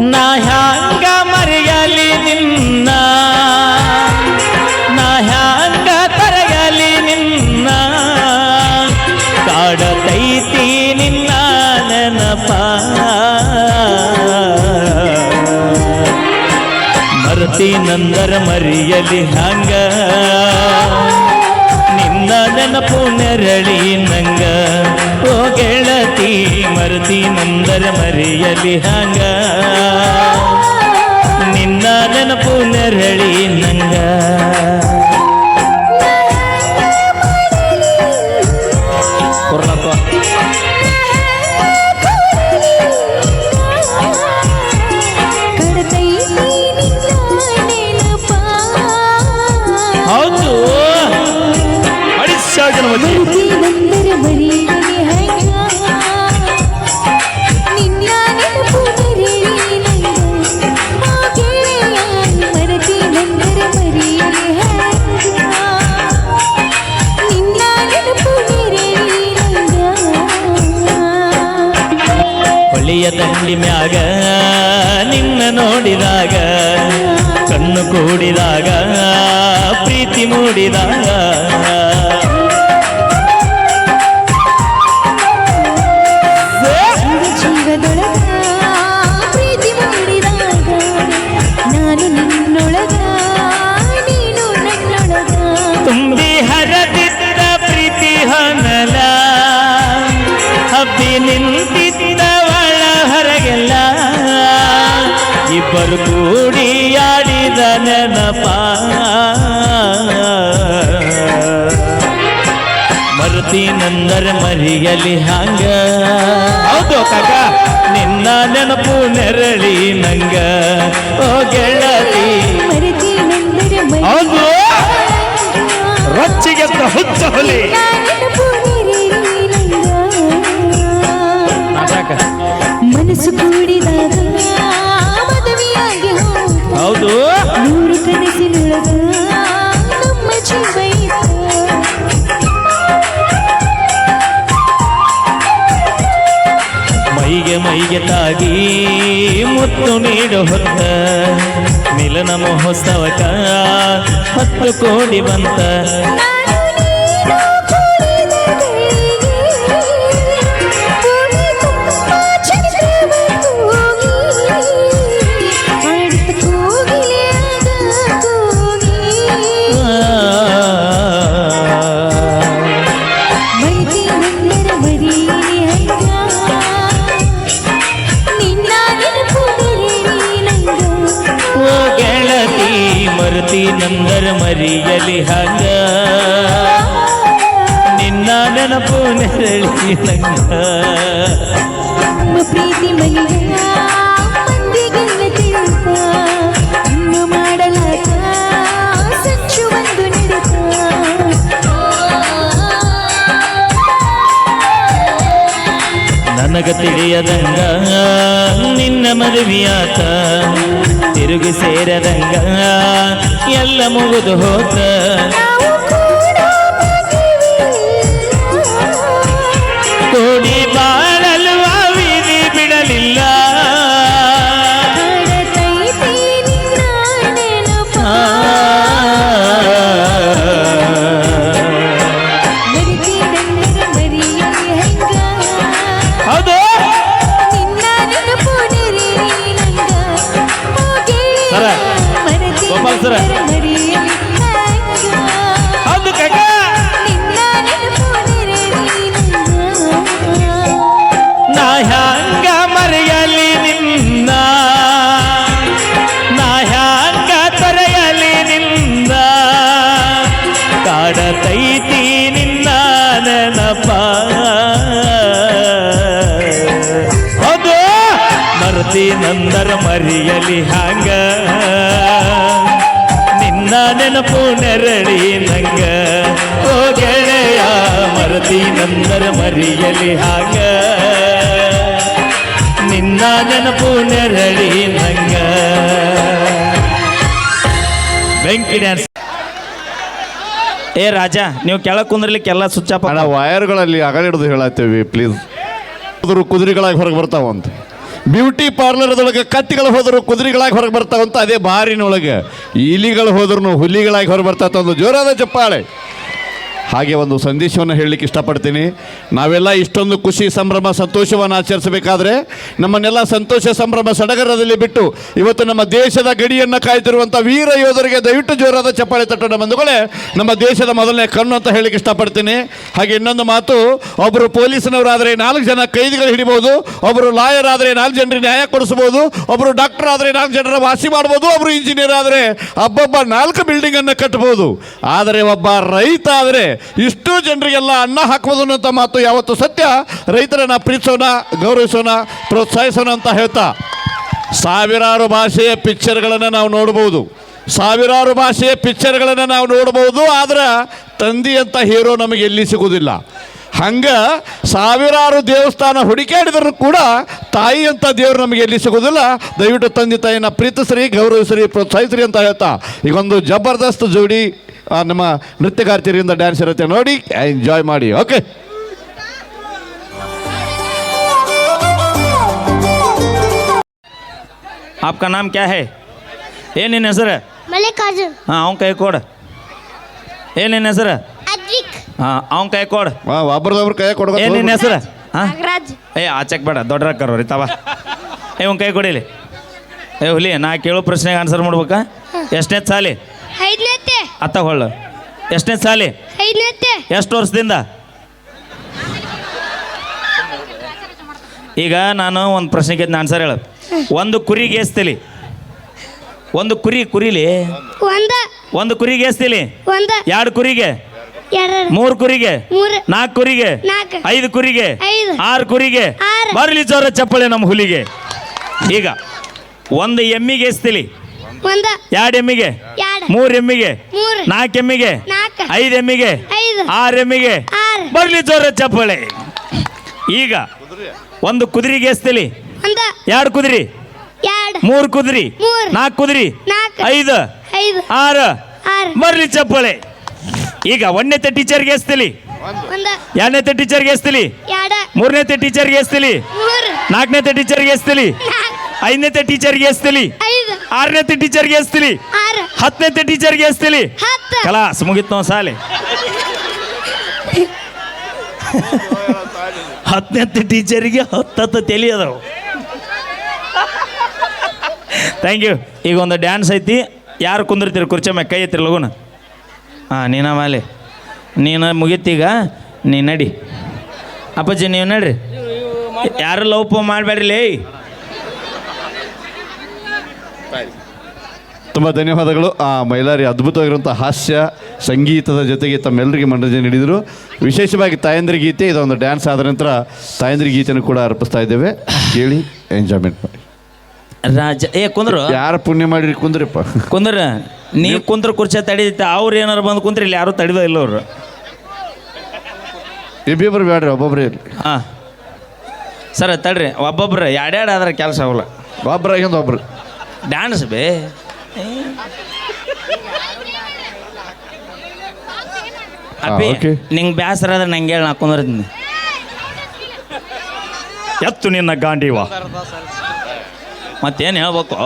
ನಾ ಹ್ಯಾಂಗ ಮರೆಯಲಿ ನಿನ್ನ? ನಾ ಹ್ಯಾಂಗ ತರೆಯಲಿ ನಿನ್ನ? ಕಾಡತೈತಿ ನಿನ್ನ ನೆನಪ. ಮರತಿ ನಂದರ ಮರಿಯಲಿ ಹಂಗ ನಿನ್ನ ನೆನಪು ನೆರಳಿ ನಂಗ. ಗೆಳತಿ ಮರತಿ ನಂದರ ಮರೆಯಲಿ ಹಂಗ. ನಿನ್ನ ನೆನಪು ನೆರಳಿ ನಂಗ. ಹೌದು. ಹೊಳಿಯ ದಂಡಿ ಮ್ಯಾಗ ನಿನ್ನ ನೋಡಿದಾಗ ಕಣ್ಣು ಕೂಡಿದಾಗ ಪ್ರೀತಿ ಮೂಡಿದಾಗ ಕೂಡಿ ಆಡಿದ ನೆನಪ. ಮರುತಿ ನಂದರ ಮರಿಯಲಿ ಹಂಗ. ಹೌದು ಕಾಕ. ನಿನ್ನ ನೆನಪು ನೆರಳಿ ನಂಗ. ಓ ಗೆಳತಿ. ಹೌದು. ರೊಚ್ಚಿಗೆ ಹುಚ್ಚ ಹೊಲಿ. ಮನಸ್ಸು ಕೂಡಿದಾಗ ನಮ್ಮ. ಮೈಗೆ ಮೈಗೆ ತಾಗಿ ಮುತ್ತು ನೀಡು ಹೊತ್ತ ಮಿಲನ ಮಹೋತ್ಸವಕ ಹತ್ತು ಕೋಡಿ ಬಂತ ಮರುತಿ ನಂದರ ಮರಿಯಲಿ ಹಂಗ. ನಿನ್ನ ನೆನಪು ನೆರಳಿ ನಂಗ. ಪ್ರೀತಿ ನಡೆತ ನನಗ ತಿಳಿಯದಂಗ ನಿನ್ನ ಮದುವೆಯಾತ. ತಿರುಗಿ ಸೇರದಂಗ ಎಲ್ಲ ಮುಗಿದು ಹೋತ ಮರತಿ ನಂದರ ಮರಿಯಲಿ ಹಂಗ. ನಿನ್ನ ನೆನಪು ನೆರಳಿ ನಂಗ. ಓ ಗೆಳೆಯ ಮರತಿ ನಂದರ ಮರಿಯಲಿ ಹಾಗ. ನಿನ್ನ ನೆನಪು ನೆರಳಿ ನಂಗ. ಬೆಂಕಿ ಡ್ಯಾನ್ಸ್. ಏ ರಾಜ ನೀವು ಕೆಳಗೆ ಕುಂದ್ರಲಿಕ್ಕೆಲ್ಲ ಸ್ವಿಚ್ ಆಫ್ ಅಣ್ಣ ವಯರ್ಗಳಲ್ಲಿ ಅಗಲಿಡ್ದು ಹೇಳತ್ತೇವಿ ಪ್ಲೀಸ್ ಕುದುರೆ ಕುದುರೆಗಳಾಗಿ ಹೊರಗೆ ಬರ್ತಾವಂತ. ಬ್ಯೂಟಿ ಪಾರ್ಲರ್ದೊಳಗೆ ಕತ್ತಿಗಳು ಹೋದ್ರು ಕುದುರೆಗಳಾಗಿ ಹೊರಗೆ ಬರ್ತಾವಂತ ಅದೇ ಬಾರಿನೊಳಗೆ. ಇಲಿಗಳು ಹೋದ್ರು ಹುಲಿಗಳಾಗಿ ಹೊರಗೆ ಬರ್ತಾವಂತ ಜೋರಾದ ಚಪ್ಪಾಳೆ ಹಾಗೆ ಒಂದು ಸಂದೇಶವನ್ನು ಹೇಳಲಿಕ್ಕೆ ಇಷ್ಟಪಡ್ತೀನಿ. ನಾವೆಲ್ಲ ಇಷ್ಟೊಂದು ಖುಷಿ, ಸಂಭ್ರಮ, ಸಂತೋಷವನ್ನು ಆಚರಿಸಬೇಕಾದ್ರೆ ನಮ್ಮನ್ನೆಲ್ಲ ಸಂತೋಷ, ಸಂಭ್ರಮ ಸಡಗರದಲ್ಲಿ ಬಿಟ್ಟು ಇವತ್ತು ನಮ್ಮ ದೇಶದ ಗಡಿಯನ್ನು ಕಾಯ್ತಿರುವಂಥ ವೀರ ಯೋಧರಿಗೆ ದಯವಿಟ್ಟು ಜೋರಾದ ಚಪ್ಪಾಳೆ ತಟ್ಟಣ ಬಂಧುಗಳೇ. ನಮ್ಮ ದೇಶದ ಮೊದಲನೇ ಕಣ್ಣು ಅಂತ ಹೇಳಲಿಕ್ಕೆ ಇಷ್ಟಪಡ್ತೀನಿ. ಹಾಗೆ ಇನ್ನೊಂದು ಮಾತು ಒಬ್ಬರು ಪೊಲೀಸ್ನವರಾದರೆ ನಾಲ್ಕು ಜನ ಕೈದಿಗಳು ಹಿಡಿಬೋದು ಒಬ್ಬರು ಲಾಯರ್ ಆದರೆ ನಾಲ್ಕು ಜನರಿಗೆ ನ್ಯಾಯ ಕೊಡಿಸ್ಬೋದು ಒಬ್ಬರು ಡಾಕ್ಟರ್ ಆದರೆ ನಾಲ್ಕು ಜನರ ವಾಸಿ ಮಾಡ್ಬೋದು ಒಬ್ಬರು ಇಂಜಿನಿಯರ್ ಆದರೆ ಒಬ್ಬೊಬ್ಬ ನಾಲ್ಕು ಬಿಲ್ಡಿಂಗನ್ನು ಕಟ್ಬೋದು. ಆದರೆ ಒಬ್ಬ ರೈತ ಆದರೆ ಇಷ್ಟು ಜನರಿಗೆಲ್ಲ ಅನ್ನ ಹಾಕ್ಬೋದು ಅನ್ನೋಂಥ ಮಾತು ಯಾವತ್ತು ಸತ್ಯ? ರೈತರನ್ನ ಪ್ರೀತಿಸೋಣ, ಗೌರವಿಸೋಣ, ಪ್ರೋತ್ಸಾಹಿಸೋಣ ಅಂತ ಹೇಳ್ತಾ. ಸಾವಿರಾರು ಭಾಷೆಯ ಪಿಕ್ಚರ್ಗಳನ್ನು ನಾವು ನೋಡ್ಬೋದು. ಸಾವಿರಾರು ಭಾಷೆಯ ಪಿಕ್ಚರ್ಗಳನ್ನು ನಾವು ನೋಡ್ಬೋದು, ಆದರೆ ತಂದಿ ಅಂತ ಹೀರೋ ನಮಗೆ ಎಲ್ಲಿ ಸಿಗೋದಿಲ್ಲ. ಹಂಗ ಸಾವಿರಾರು ದೇವಸ್ಥಾನ ಹುಡುಕಾಡಿದ್ರು ಕೂಡ ತಾಯಿ ಅಂತ ದೇವರು ನಮಗೆ ಎಲ್ಲಿ ಸಿಗೋದಿಲ್ಲ? ದಯವಿಟ್ಟು ತಂದೆ ತಾಯಿನ ಪ್ರೀತಿಸ್ರಿ, ಗೌರವಿಸ್ರಿ, ಪ್ರೋತ್ಸಾಹಿಸ್ರಿ ಅಂತ ಹೇಳ್ತಾ. ಈಗೊಂದು ಜಬರ್ದಸ್ತ್ ಜೋಡಿ ನಮ್ಮ ನೃತ್ಯಗಾರ್ತಿಯರಿಂದ ಡ್ಯಾನ್ಸ್ ಇರುತ್ತೆ ನೋಡಿ ಎಂಜಾಯ್ ಮಾಡಿ ಓಕೆ आपका नाम क्या है ಏನ್ ನಿನ್ನ ಹೆಸರು ಮಲ್ಲಿಕಾರ್ಜುನ್ ಹಾಂ ಅವ್ನ ಕೈ ಕೊಡು ಏನ್ ನಿನ್ನ ಹೆಸರು ಅದ್ವಿಕ್ ಹಾಂ ಅವ್ನ ಕೈ ಕೊಡು ಒಬ್ರದೊಬ್ರು ಕೈ ಏನ್ ನಿನ್ನ ಕೊಡ್ಬೇಕು ಹೆಸರು ಹಾಂ ನಾಗರಾಜ್ ಏ ಆಚಕ್ ಬೇಡ ದೊಡ್ಡ ರಕ್ಕರು ರೀ ತವ ಏ ಅವ್ನ ಕೈ ಕೊಡಿಲಿ ಏ ಹುಲಿ ನಾ ಕೇಳೋ ಪ್ರಶ್ನೆಗೆ ಆನ್ಸರ್ ಮಾಡ್ಬೇಕಾ ಎಷ್ಟನೇ ಸಾಲಿ ಐದನೇತೆ ಅತ್ತ ಹೊಳ್ಳ. ಎಷ್ಟನೇ ಸಾಲಿ? ಎಷ್ಟು ವರ್ಷದಿಂದ? ಈಗ ನಾನು ಒಂದು ಪ್ರಶ್ನೆ ಪ್ರಶ್ನೆಗೆ ಆನ್ಸರ್ ಹೇಳ. ಒಂದು ಕುರಿಗೆ ಗೇಸ್ತಿಲಿ. ಒಂದು ಕುರಿ ಕುರಿಲಿ? ಒಂದ. ಕುರಿಗೆ ಗೇಸ್ತಿಲಿ? ಎರಡು ಕುರಿಗೆ? ಮೂರು ಕುರಿಗೆ? ನಾಲ್ಕು ಕುರಿಗೆ? ಐದು ಕುರಿಗೆ? ಆರು ಕುರಿಗೆ. ಬರಲಿ ಜೋರ ಚಪ್ಪಳೆ ನಮ್ಮ ಹುಲಿಗೆ. ಈಗ ಒಂದು ಎಮ್ಮಿಗೆ ಎಸ್ತಿಲಿ ಒಂದ. ಎರಡು ಎಮ್ಮಿಗೆ. ಎರಡು. ಮೂರು ಎಮ್ಮಿಗೆ. ಮೂರು. ನಾಲ್ಕು ಎಮ್ಮಿಗೆ. ನಾಲ್ಕು. ಐದು ಎಮ್ಮಿಗೆ. ಐದು. ಆರು ಎಮ್ಮಿಗೆ. ಆರು. ಬರ್ಲಿ ಜೋರ ಚಪ್ಪಳೆ. ಈಗ ಒಂದು ಕುದುರೆಗೆ ಎಸ್ತಿಲಿ. ಒಂದ. ಎರಡು ಕುದುರೆ. ಎರಡು. ಮೂರು ಕುದುರೆ. ಮೂರು. ನಾಲ್ಕು ಕುದುರೆ. ನಾಲ್ಕು. ಐದು. ಐದು. ಆರು. ಆರು. ಬರ್ಲಿ ಚಪ್ಪಳೆ. ಈಗ ಒಂದನೇತೆ ಟೀಚರ್ಗೆ ಎಸ್ತಿಲಿ. ಒಂದ. ಎರಡನೇತೆ ಟೀಚರ್ಗೆ ಎಸ್ತಿಲಿ. ಎರಡು. ಮೂರನೇತೆ ಟೀಚರ್ಗೆ ಎಸ್ತಿಲಿ. ಮೂರು. ನಾಲ್ಕನೇತೆ ಟೀಚರ್ಗೆ ಎಸ್ತಿಲಿ. ಐದನೇತೆ ಟೀಚರ್ಗೆ ಎಸ್ತಿಲಿ. ಐದು. ಆರನೇತೆ ಟೀಚರ್ಗೆ ಎಸ್ತಿಲಿ? ಆರು. ಹತ್ತನೇತೆ ಟೀಚರ್ಗೆ ಎಸ್ತಿಲಿ? ಹತ್ತು. ಕಲಾಸ್ ಮುಗಿತ್ ಸಾಲಿ ಸಾಲೆ. ಹತ್ತನೇ ಟೀಚರಿಗೆ ಹತ್ತತ್ತು ತಲೆ ಅದಾವು. ಥ್ಯಾಂಕ್ ಯು ಈಗ ಒಂದು ಡ್ಯಾನ್ಸ್ ಐತಿ. ಯಾರು ಕುಂದಿರ್ತೀರಿ? ಕುರ್ಚಿ ಮ್ಯಾಗ ಕೈ ಐತಿರಿ ಲಗುನ. ಹಾಂ ನೀನ ಮಾಲೆ. ನೀನು ಮುಗೀತೀಗ ನೀ ನಡಿ. ಅಪ್ಪಾಜಿ ನೀವು ನಡ್ರಿ. ಯಾರು ಲವ್ ಮಾಡಬೇಡ್ರಿ ಲೇ. ತುಂಬ ಧನ್ಯವಾದಗಳು. ಆ ಮೈಲಾರಿ ಅದ್ಭುತವಾಗಿರುವಂಥ ಹಾಸ್ಯ ಸಂಗೀತದ ಜೊತೆಗೆ ತಮ್ಮೆಲ್ಲರಿಗೆ ಮನರಂಜನೆ ನೀಡಿದರು. ವಿಶೇಷವಾಗಿ ತಾಯಂದ್ರಿ ಗೀತೆ ಇದೊಂದು ಡ್ಯಾನ್ಸ್ ಆದ ನಂತರ ತಾಯಂದ್ರಿ ಗೀತೆಯನ್ನು ಕೂಡ ಅರ್ಪಿಸ್ತಾ ಇದ್ದೇವೆ. ಕೇಳಿ ಎಂಜಾಯ್ಮೆಂಟ್ ಮಾಡಿ. ರಾಜ ಏ ಕುಂದ್ರು. ಯಾರು ಪುಣ್ಯ ಮಾಡಿರಿ ಕುಂದ್ರಪ್ಪ? ಕುಂದ್ರ ನೀ ಕುಂದ್ರ ಕುರ್ಚಿ ತಡೀತ ಅವ್ರು ಏನಾರು ಬಂದು ಕುಂತ್ರಿ ಇಲ್ಲಿ ಯಾರು ತಡಿದ ಇಲ್ಲ ಅವರು. ಇಬ್ಬಿಬ್ಬರು ಬೇಡ್ರಿ ಒಬ್ಬೊಬ್ಬರೇ ಇರಲಿ. ಹಾಂ ಸರ್ ತಡ್ರಿ ಒಬ್ಬೊಬ್ರು ಎರಡೆರಡು ಆದ್ರೆ ಕೆಲಸ ಆಗಲ್ಲ ಒಬ್ಬರಾಗಿಂದ ಒಬ್ರು. ಡ್ಯಾನ್ಸ್ ಬೇ ಅಪ್ಪಿ. ನಿಂಗೆ ಬೇಸರ ಆದ್ರೆ ನಂಗೆ ಹೇಳಿ ನಾ ಕುಂದಿರ್ತೀನಿ. ಎತ್ತು ನಿನ್ನ ಗಾಂಡಿವ. ಮತ್ತೇನು ಹೇಳ್ಬೇಕು?